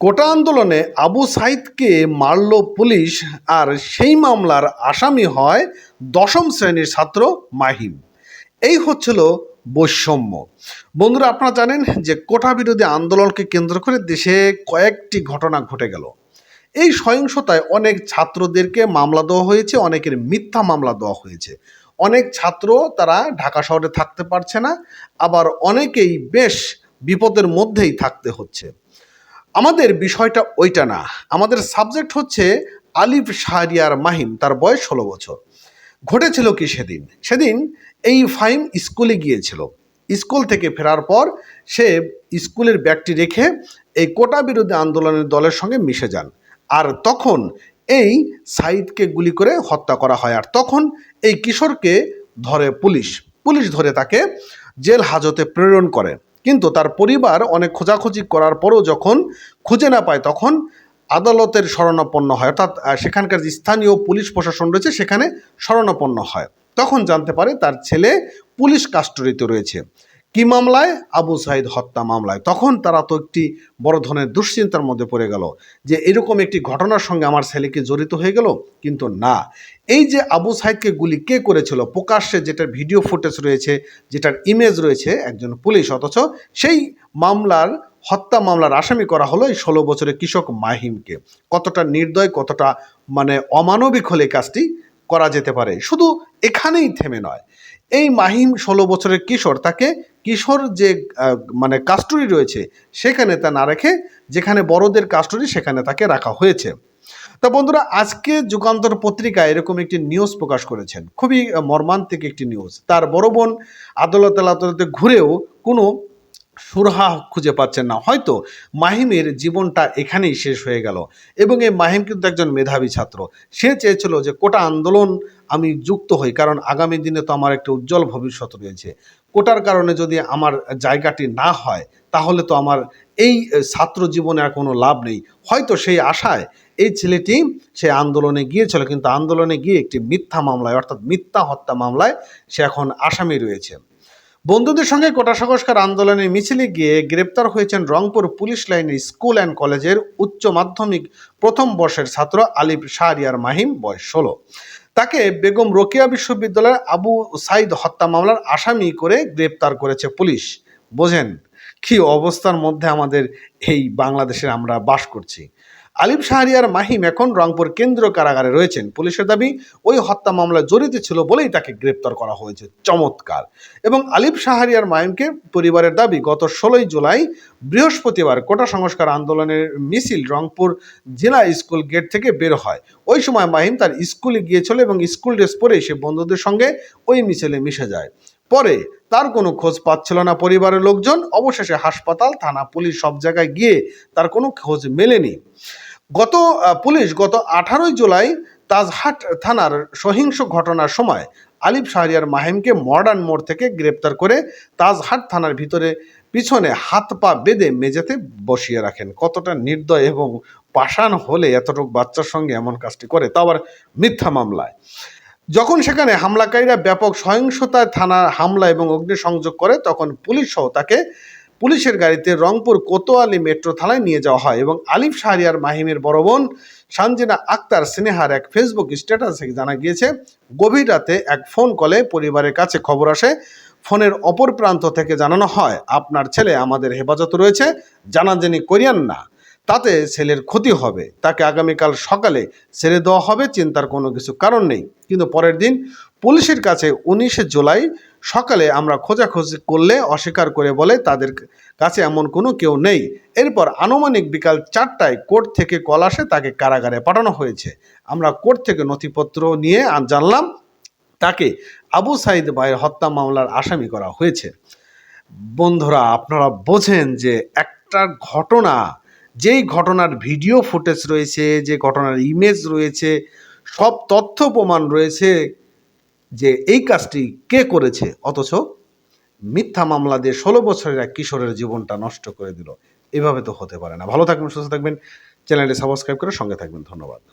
কোটা আন্দোলনে আবু সাইদকে মারল পুলিশ আর সেই মামলার আসামি হয় দশম শ্রেণির ছাত্র মাহিম। এই হচ্ছিল বৈষম্য। বন্ধুরা, আপনারা জানেন যে কোটা বিরোধী আন্দোলনকে কেন্দ্র করে দেশে কয়েকটি ঘটনা ঘটে গেল। এই সহিংসতায় অনেক ছাত্রদেরকে মামলা দেওয়া হয়েছে, অনেকের মিথ্যা মামলা দেওয়া হয়েছে। অনেক ছাত্র তারা ঢাকা শহরে থাকতে পারছে না, আবার অনেকেই বেশ বিপদের মধ্যেই থাকতে হচ্ছে। আমাদের বিষয়টা ওইটা না। আমাদের সাবজেক্ট হচ্ছে আলিফ শাহরিয়ার মাহিম, তার বয়স ষোলো বছর। ঘটেছিল কি সেদিন? সেদিন এই ফাহিম স্কুলে গিয়েছিল। স্কুল থেকে ফেরার পর সে স্কুলের ব্যাগটি রেখে এই কোটা বিরোধী আন্দোলনের দলের সঙ্গে মিশে যান। আর তখন এই সাইদকে গুলি করে হত্যা করা হয়। আর তখন এই কিশোরকে ধরে পুলিশ। পুলিশ ধরে তাকে জেল হাজতে প্রেরণ করে। কিন্তু তার পরিবার অনেক খোঁজাখুঁজি করার পরও যখন খুঁজে না পায়, তখন আদালতের শরণাপন্ন হয়। অর্থাৎ সেখানকার যে স্থানীয় পুলিশ প্রশাসন রয়েছে, সেখানে শরণাপন্ন হয়। তখন জানতে পারে তার ছেলে পুলিশ কাস্টডিতে রয়েছে। কি মামলায়? আবু সাইদ হত্যা মামলায়। তখন তারা তো একটি বড় ধরনের দুশ্চিন্তার মধ্যে পড়ে গেল যে এরকম একটি ঘটনার সঙ্গে আমার ছেলেকে জড়িত হয়ে গেল, কিন্তু না। এই যে আবু সাইদকে গুলি কে করেছিল, প্রকাশ্যে যেটার ভিডিও ফুটেজ রয়েছে, যেটার ইমেজ রয়েছে একজন পুলিশ, অথচ সেই মামলার, হত্যা মামলার আসামি করা হলো এই ষোলো বছরের কৃষক মাহিমকে। কতটা নির্দয়, কতটা মানে অমানবিক হলে কাজটি করা যেতে পারে। শুধু এখানেই থেমে নয়। এই মাহিম ষোলো বছরের কিশোর, তাকে কিশোর যে মানে কাস্টডি রয়েছে, সেখানে তা না রেখে যেখানে বড়দের কাস্টডি সেখানে তাকে রাখা হয়েছে। তা বন্ধুরা, আজকে যুগান্তর পত্রিকা এরকম একটি নিউজ প্রকাশ করেছেন। খুবই মর্মান্তিক একটি নিউজ তার বড় বোন আদালত আদালতে ঘুরেও কোনো সুরহা খুঁজে পাচ্ছেন না। হয়তো মাহিমের জীবনটা এখানেই শেষ হয়ে গেল এবং এই মাহিম কিন্তু একজন মেধাবী ছাত্র। সে চেয়েছিল যে কোটা আন্দোলন আমি যুক্ত হই, কারণ আগামী দিনে তো আমার একটা উজ্জ্বল ভবিষ্যৎ রয়েছে। কোটার কারণে যদি আমার জায়গাটি না হয়, তাহলে তো আমার এই ছাত্র জীবনে আর কোনো লাভ নেই। হয়তো সেই আশায় এই ছেলেটি সে আন্দোলনে গিয়েছিল, কিন্তু আন্দোলনে গিয়ে একটি মিথ্যা মামলায়, অর্থাৎ মিথ্যা হত্যা মামলায় সে এখন আসামি রয়েছে। বন্ধুদের সঙ্গে কোটা সংস্কার আন্দোলনের মিছিলে গিয়ে গ্রেপ্তার হয়েছেন রংপুর পুলিশ লাইনের স্কুল অ্যান্ড কলেজের উচ্চ মাধ্যমিক প্রথম বর্ষের ছাত্র আলিফ শাহরিয়ার মাহিম, বয়স ষোলো। তাকে বেগম রোকেয়া বিশ্ববিদ্যালয়ের আবু সাইদ হত্যা মামলার আসামি করে গ্রেপ্তার করেছে পুলিশ। বোঝেন, কি অবস্থার মধ্যে আমাদের এই বাংলাদেশে আমরা বাস করছি। আলিফ শাহরিয়ার মাহিম এখন রংপুর কেন্দ্র কারাগারে রয়েছেন। পুলিশের দাবি, ওই হত্যা মামলায় জড়িত ছিল বলেই তাকে গ্রেপ্তার করা হয়েছে। চমৎকার। এবং আলিফ শাহরিয়ার মাহিমকে পরিবারের দাবি, গত ষোলোই জুলাই বৃহস্পতিবার কোটা সংস্কার আন্দোলনের মিছিল রংপুর জেলা স্কুল গেট থেকে বের হয়। ওই সময় মাহিম তার স্কুলে গিয়েছিল এবং স্কুল ড্রেস পরে সে বন্ধুদের সঙ্গে ওই মিছিলে মিশে যায়। পরে তার কোনো খোঁজ পাচ্ছিল না পরিবারের লোকজন। অবশেষে হাসপাতাল, থানা, পুলিশ সব জায়গায় গিয়ে তার কোনো খোঁজ মেলেনি। গত পুলিশ গত আঠারোই জুলাই তাজহাট থানার সহিংস ঘটনার সময় আলিফ শাহরিয়ার মাহিমকে মডার্ন মোড় থেকে গ্রেপ্তার করে তাজহাট থানার ভিতরে পিছনে হাত পা বেঁধে মেঝেতে বসিয়ে রাখেন। কতটা নির্দয় এবং পাষাণ হলে এতটুকু বাচ্চার সঙ্গে এমন কাজটি করে তা আবার মিথ্যা মামলায়। যখন সেখানে হামলাকারীরা ব্যাপক সহিংসতায় থানার হামলা এবং অগ্নিসংযোগ করে, তখন পুলিশ সহ তাকে পুলিশের গাড়িতে রংপুর কোতোয়ালি মেট্রো থানায় নিয়ে যাওয়া হয় এবং আলিফ শাহরিয়ার মাহিমের বড় বোন সানজিনা আক্তার স্নেহার এক ফেসবুক স্ট্যাটাস থেকে জানা গিয়েছে, গভীর রাতে এক ফোন কলে পরিবারের কাছে খবর আসে, ফোনের অপর প্রান্ত থেকে জানানো হয়, আপনার ছেলে আমাদের হেফাজত রয়েছে জানা জানাজানি করিয়ান না। তাতে ছেলের ক্ষতি হবে। তাকে আগামীকাল সকালে ছেড়ে দেওয়া হবে, চিন্তার কোনো কিছু কারণ নেই। কিন্তু পরের দিন পুলিশের কাছে উনিশে জুলাই সকালে আমরা খোঁজাখোঁজি করলে অস্বীকার করে বলে তাদের কাছে এমন কোনো কেউ নেই। এরপর আনুমানিক বিকাল চারটায় কোর্ট থেকে কল আসে, তাকে কারাগারে পাঠানো হয়েছে। আমরা কোর্ট থেকে নথিপত্র নিয়ে জানলাম, তাকে আবু সাইদ ভাইয়ের হত্যা মামলার আসামি করা হয়েছে। বন্ধুরা, আপনারা বোঝেন যে একটা ঘটনা যেই ঘটনার ভিডিও ফুটেজ রয়েছে, যে ঘটনার ইমেজ রয়েছে, সব তথ্য প্রমাণ রয়েছে যে এই কাজটি কে করেছে। অথচ মিথ্যা মামলা দিয়ে ষোলো বছরের এক কিশোরের জীবনটা নষ্ট করে দিল। এভাবে তো হতে পারে না। ভালো থাকবেন, সুস্থ থাকবেন। চ্যানেলটি সাবস্ক্রাইব করে সঙ্গে থাকবেন। ধন্যবাদ।